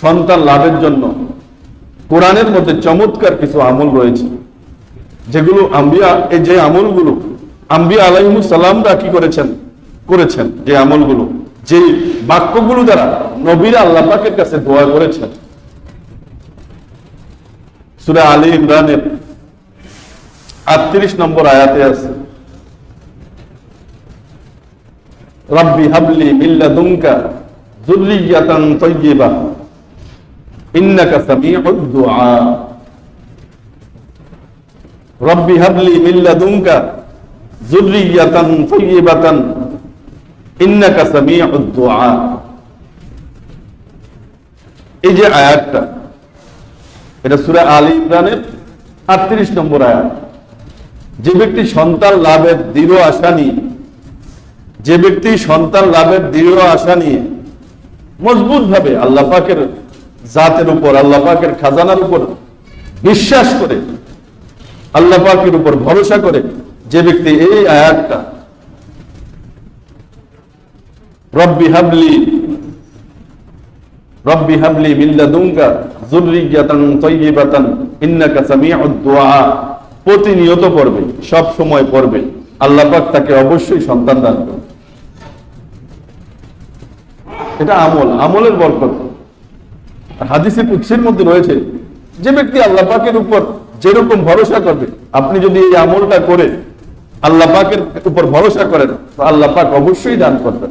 সন্তান লাভের জন্য কোরআনের মধ্যে চমৎকার কিছু আমল রয়েছে। যেগুলো আম্বিয়া এই যে আমলগুলো, আম্বিয়া আলাইমুস সালামরা কি করেছেন? করেছেন যে আমলগুলো। যে বাক্যগুলো দ্বারা নবীরা আল্লাহ পাকের কাছে দোয়া করেছেন। সুরা আলী ইমরানের আটত্রিশ নম্বর আয়াতে আছে। রব্বি হাবলি মিল্লা দুমকা যুররিয়াতান তাইয়্যিবা। ইন্নাকা সামিউদ দুআ রব্বি হাবলি মিল্লা দুমকা যুররিয়াতান ইন্নাকা সামিউদ দুআ এই যে আয়াতটা, এটা সূরা আলী ইমরানের 38 নম্বর আয়াত। যে ব্যক্তি সন্তান লাভের দৃঢ় আশা নিয়ে, যে ব্যক্তি সন্তান লাভের দৃঢ় আশা নিয়ে মজবুত ভাবে আল্লাহ পাকের জাতের উপর, আল্লাহ পাকের খাজানার উপর বিশ্বাস করে, আল্লাহ পাকের উপর ভরসা করে যে ব্যক্তি এই আয়াতটা, রব্বি হাবলি রব্বি হাবলি প্রতিনিয়ত পড়বে, সব সময় পড়বে। আল্লাহ পাক তাকে অবশ্যই সন্তান দান করবে এটা আমল, আমলের বরকত। হাদিসে কুৎসের মধ্যে রয়েছে যে ব্যক্তি আল্লাহ পাকের উপর যেরকম ভরসা করবে, আপনি যদি এই আমলটা করে আল্লাহ পাকের উপর ভরসা করেন আল্লাহ পাক অবশ্যই দান করবেন।